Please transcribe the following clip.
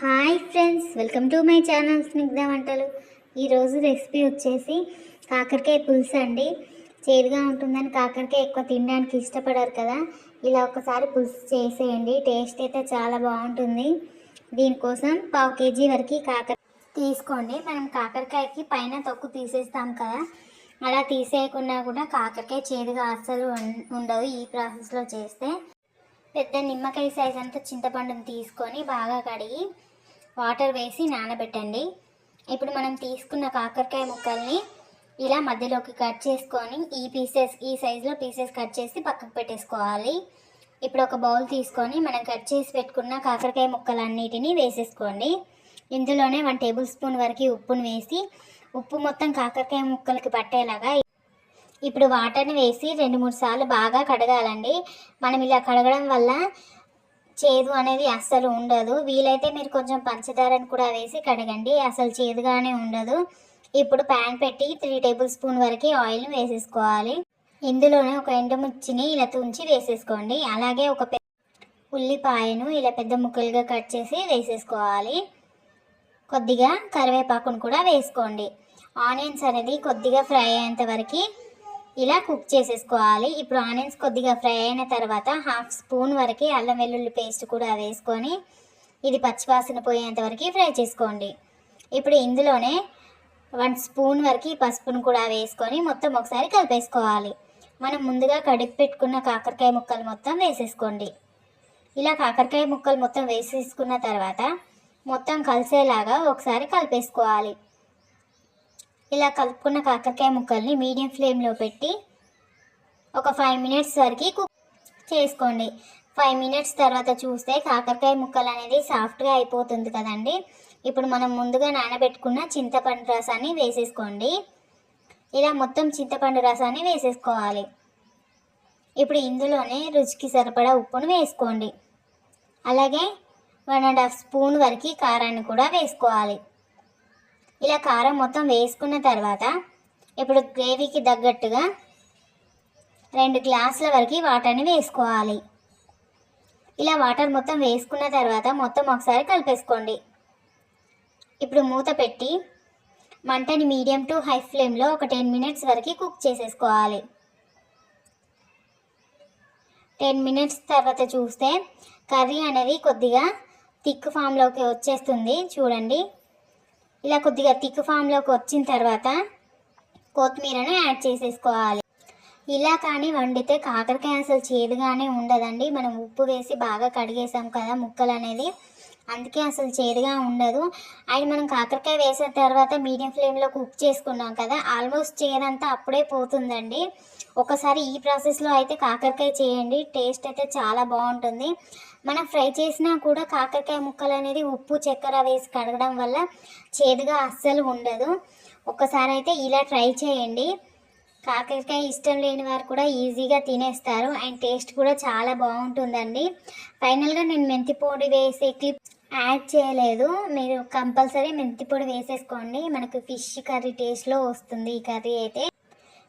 Hi friends welcome to my channel Snigdha వంటలు. ఈరోజు recipe వచ్చేసి కాకరకాయ పులుసు అండి. చేదుగా ఉంటుందని కాకరకాయ ఎక్కువ తినడానికి ఇష్టపడరు కదా. ఇలా ఒకసారి పులుసు చేసేయండి టేస్ట్ అయితే చాలా బాగుంటుంది. దీనికోసం పావు కేజీ వరకు కాకర తీసుకోండి. మనం కాకరకాయకి పైన తొక్కు తీసేస్తాం కదా. అలా తీసేయకుండా కూడా కాకరకాయ చేదుగా అస్సలు ఉండదు ఈ ప్రాసెస్లో చేస్తే. పెద్ద నిమ్మకాయ సైజ్ అంత చింతపండుని తీసుకొని బాగా కడిగి వాటర్ వేసి నానబెట్టండి. ఇప్పుడు మనం తీసుకున్న కాకరకాయ ముక్కల్ని ఇలా మధ్యలోకి కట్ చేసుకొని ఈ పీసెస్ ఈ సైజులో పీసెస్ కట్ చేసి పక్కకు పెట్టేసుకోవాలి. ఇప్పుడు ఒక బౌల్ తీసుకొని మనం కట్ చేసి పెట్టుకున్న కాకరకాయ ముక్కలన్నిటిని వేసేసుకోండి. ఇందులోనే వన్ టేబుల్ స్పూన్ వరకు ఉప్పును వేసి ఉప్పు మొత్తం కాకరకాయ ముక్కలకి పట్టేలాగా ఇప్పుడు వాటర్ని వేసి రెండు మూడు సార్లు బాగా కడగాలండి. మనం ఇలా కడగడం వల్ల చేదు అనేది అస్సలు ఉండదు. వీలైతే మీరు కొంచెం పంచదారని కూడా వేసి కడగండి. అసలు చేదుగానే ఉండదు. ఇప్పుడు ప్యాన్ పెట్టి త్రీ టేబుల్ స్పూన్ వరకు ఆయిల్ని వేసేసుకోవాలి. ఇందులోనే ఒక ఎండుమిర్చిని ఇలా తుంచి వేసేసుకోండి. అలాగే ఒక ఉల్లిపాయను ఇలా పెద్ద ముక్కలుగా కట్ చేసి వేసేసుకోవాలి. కొద్దిగా కరివేపాకును కూడా వేసుకోండి. ఆనియన్స్ అనేది కొద్దిగా ఫ్రై అయ్యేంత వరకు ఇలా కుక్ చేసేసుకోవాలి. ఇప్పుడు ఆనియన్స్ కొద్దిగా ఫ్రై అయిన తర్వాత హాఫ్ స్పూన్ వరకు అల్లం వెల్లుల్లి పేస్ట్ కూడా వేసుకొని ఇది పచ్చివాసన పోయేంత వరకు ఫ్రై చేసుకోండి. ఇప్పుడు ఇందులోనే వన్ స్పూన్ వరకు పసుపును కూడా వేసుకొని మొత్తం ఒకసారి కలిపేసుకోవాలి. మనం ముందుగా కడిగి పెట్టుకున్న కాకరకాయ ముక్కలు మొత్తం వేసేసుకోండి. ఇలా కాకరకాయ ముక్కలు మొత్తం వేసేసుకున్న తర్వాత మొత్తం కలిసేలాగా ఒకసారి కలిపేసుకోవాలి. ఇలా కలుపుకున్న కాకరకాయ ముక్కల్ని మీడియం ఫ్లేమ్లో పెట్టి ఒక ఫైవ్ మినిట్స్ వరకు కుక్ చేసుకోండి. ఫైవ్ మినిట్స్ తర్వాత చూస్తే కాకరకాయ ముక్కలు అనేది సాఫ్ట్గా అయిపోతుంది కదండి. ఇప్పుడు మనం ముందుగా నానబెట్టుకున్న చింతపండు రసాన్ని వేసేసుకోండి. ఇలా మొత్తం చింతపండు రసాన్ని వేసేసుకోవాలి. ఇప్పుడు ఇందులోనే రుచికి సరిపడా ఉప్పును వేసుకోండి. అలాగే వన్ అండ్ హాఫ్ స్పూన్ వరకు కారాన్ని కూడా వేసుకోవాలి. ఇలా కారం మొత్తం వేసుకున్న తర్వాత ఇప్పుడు గ్రేవీకి తగ్గట్టుగా రెండు గ్లాసుల వరకు వాటర్ని వేసుకోవాలి. ఇలా వాటర్ మొత్తం వేసుకున్న తర్వాత మొత్తం ఒకసారి కలిపేసుకోండి. ఇప్పుడు మూత పెట్టి మంటని మీడియం టు హై ఫ్లేమ్లో ఒక టెన్ మినిట్స్ వరకు కుక్ చేసేసుకోవాలి. టెన్ మినిట్స్ తర్వాత చూస్తే కర్రీ అనేది కొద్దిగా థిక్ ఫామ్లోకి వచ్చేస్తుంది. చూడండి. ఇలా కొద్దిగా థిక్ ఫామ్లోకి వచ్చిన తర్వాత కొత్తిమీరను యాడ్ చేసేసుకోవాలి. ఇలా కానీ వండితే కాకరకాయ అసలు చేదుగానే ఉండదండి. మనం ఉప్పు వేసి బాగా కడిగేసాం కదా ముక్కలు అనేది. అందుకే అసలు చేదుగా ఉండదు. అండ్ మనం కాకరకాయ వేసిన తర్వాత మీడియం ఫ్లేమ్లో కుక్ చేసుకున్నాం కదా ఆల్మోస్ట్ చేదంతా అప్పుడే పోతుందండి. ఒకసారి ఈ ప్రాసెస్లో అయితే కాకరకాయ చేయండి. టేస్ట్ అయితే చాలా బాగుంటుంది. మనం ఫ్రై చేసినా కూడా కాకరకాయ ముక్కలు అనేది ఉప్పు చక్కెర వేసి కడగడం వల్ల చేదుగా అస్సలు ఉండదు. ఒకసారి అయితే ఇలా ట్రై చేయండి. కాకరకాయ ఇష్టం లేని వారు కూడా ఈజీగా తినేస్తారు. అండ్ టేస్ట్ కూడా చాలా బాగుంటుందండి. ఫైనల్గా నేను మెంతి పొడి వేసే క్లిప్ యాడ్ చేయలేదు. మీరు కంపల్సరీ మెంతి పొడి వేసేసుకోండి. మనకు ఫిష్ కర్రీ టేస్ట్లో వస్తుంది ఈ కర్రీ అయితే.